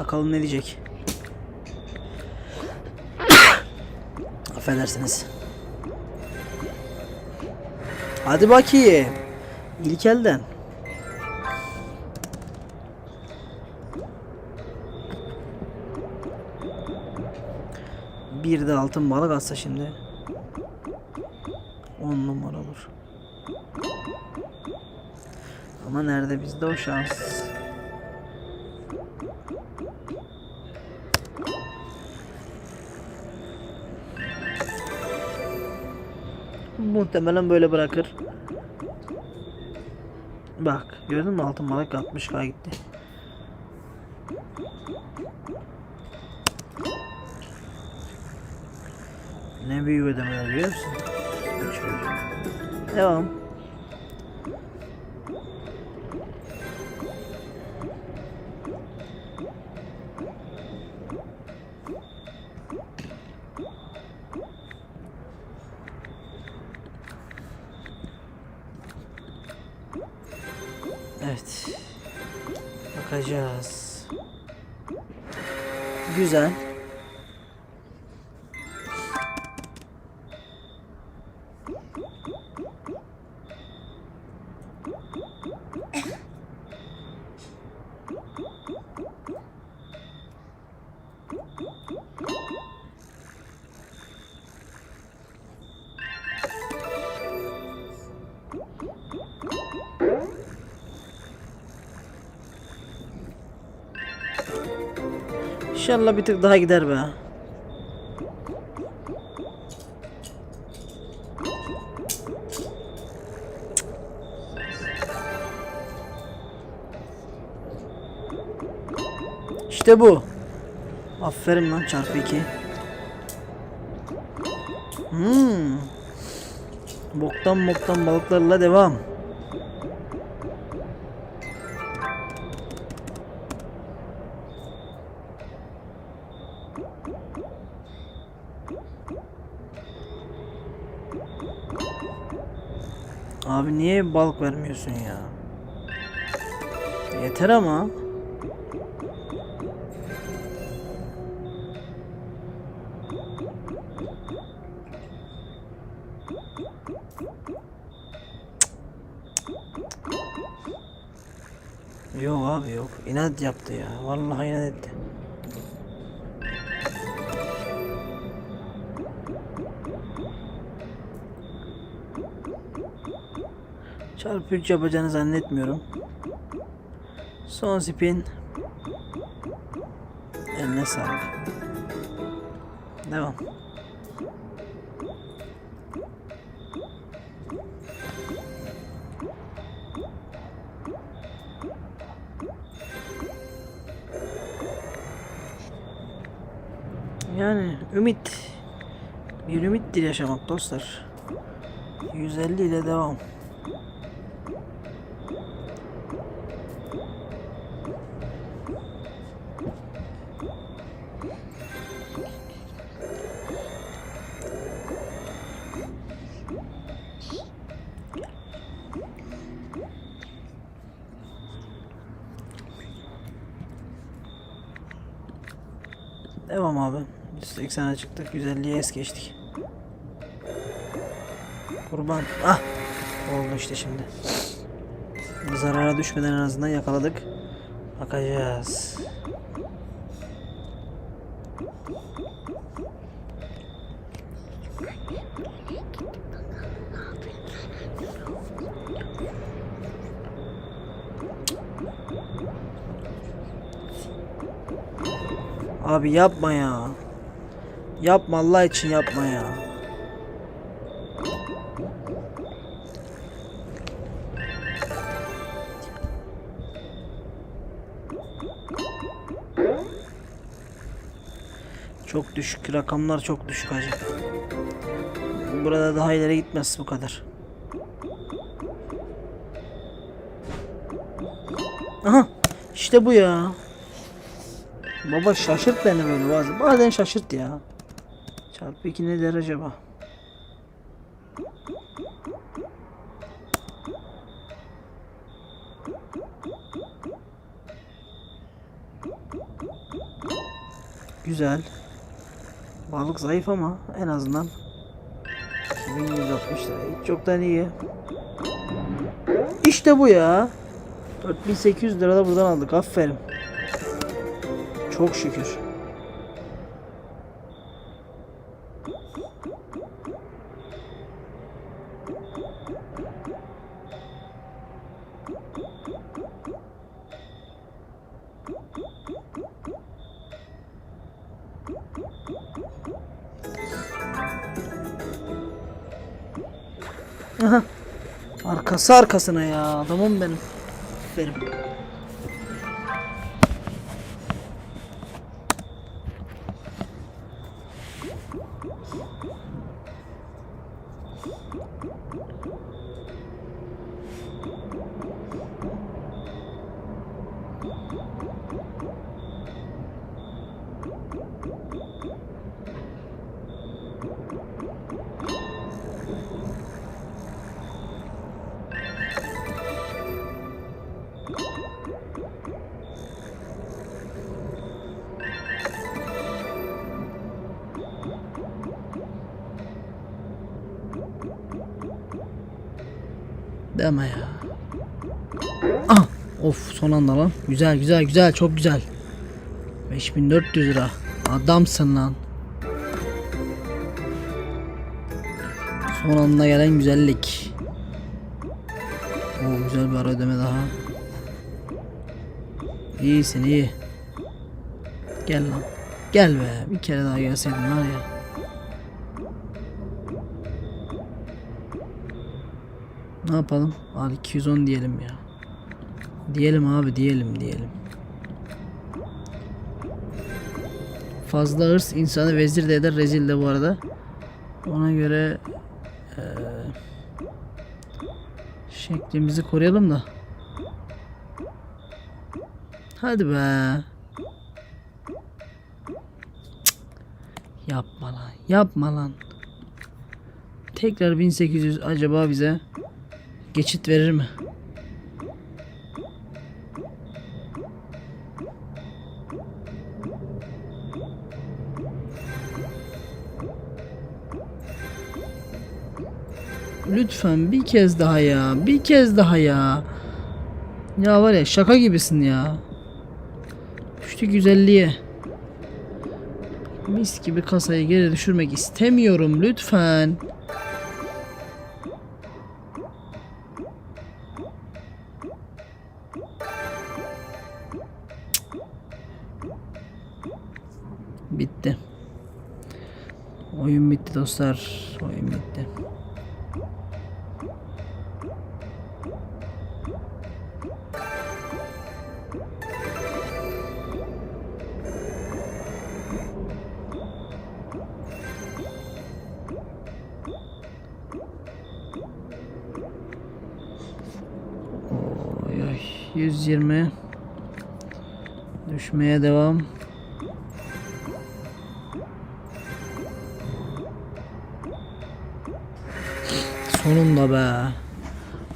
Bakalım ne diyecek. Affedersiniz. Hadi bakayım. İlk elden. Bir de altın balık atsa şimdi. 10 numara olur. Ama nerede bizde o şans? Muhtemelen böyle bırakır. Bak gördün mü altın balık 60k gitti. Ne büyük ödemeler biliyor musun? Devam. Evet. Bakacağız. Güzel. İnşallah bir tık daha gider be. İşte bu. Aferin lan çarpı 2. Hmm. Boktan boktan balıklarla devam. Abi niye balık vermiyorsun ya? Yeter ama. Yok abi yok. İnat yaptı ya. Vallahi inat etti. Çarpı 3 yapacağını zannetmiyorum. Son spin. Eline sağlık. Devam. Yani ümit bir ümittir yaşamak dostlar. 150 ile devam. Devam abi. 180'e çıktık. 150'ye es geçtik. Kurban. Ah! Oldu işte şimdi. Zarara düşmeden en azından yakaladık. Bakacağız. Abi yapma ya. Yapma Allah için yapma ya. Çok düşük rakamlar çok düşük hacı. Burada daha ileri gitmez bu kadar. Aha işte bu ya. Baba şaşırt beni böyle bazen. Bazen şaşırt ya. Çarpı 2 ne der acaba? Güzel. Balık zayıf ama en azından 2160 lira. Hiç çoktan iyi. İşte bu ya. 4800 lira da buradan aldık. Aferin. Çok şükür. Aha. Arkası arkasına ya. Adamım benim. Aferin. ¡Guau, guau, guau! Deme ya. Ah! Of son anda lan. Güzel güzel güzel çok güzel. 5400 lira. Adamsın lan. Son anda gelen güzellik. Oo güzel bir ara ödeme daha. İyisin iyi. Gel lan. Gel be. Bir kere daha gelseydin var ya. Ne yapalım? Al 210 diyelim ya. Diyelim abi diyelim diyelim. Fazla hırs insanı vezir de eder rezil de bu arada. Ona göre eee, şeklimizi koruyalım da. Hadi be. Yapma lan. Yapma lan. Tekrar 1800 acaba bize geçit verir mi? Lütfen bir kez daha ya. Bir kez daha ya. Ya var ya şaka gibisin ya. Düştü güzelliğe. Mis gibi kasayı geri düşürmek istemiyorum lütfen. Dostlar. Bitti. Oy, oy. 120 düşmeye devam. Sonunda be.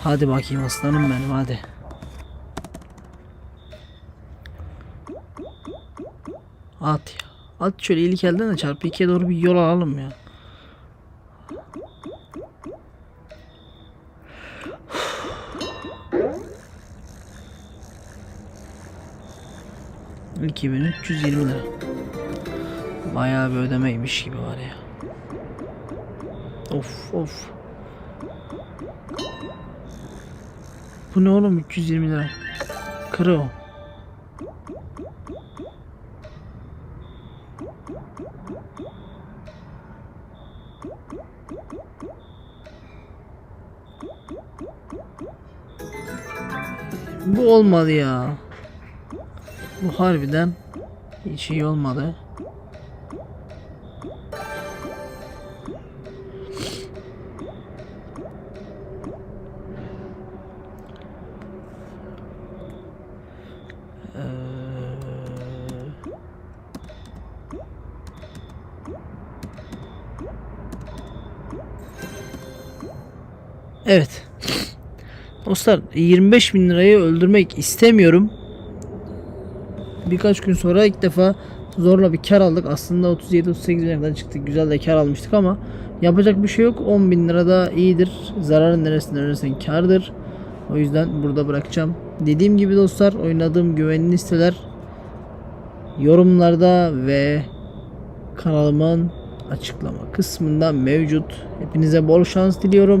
Hadi bakayım aslanım benim hadi. At ya. At şöyle iyilik elden de çarpı ikiye doğru bir yol alalım ya. ...2320 lira. Bayağı bir ödemeymiş gibi var ya. Of of. Bu ne oğlum 320 lira. Kırı o. Bu olmadı ya. Bu harbiden hiç iyi olmadı. Evet. Dostlar 25 bin lirayı öldürmek istemiyorum. Birkaç gün sonra ilk defa zorla bir kar aldık. Aslında 37-38 bine kadar çıktık. Güzel de kar almıştık ama yapacak bir şey yok. 10 bin lira da iyidir. Zararın neresinden öğrenirsen kardır. O yüzden burada bırakacağım. Dediğim gibi dostlar oynadığım güvenli siteler yorumlarda ve kanalımın açıklama kısmında mevcut. Hepinize bol şans diliyorum.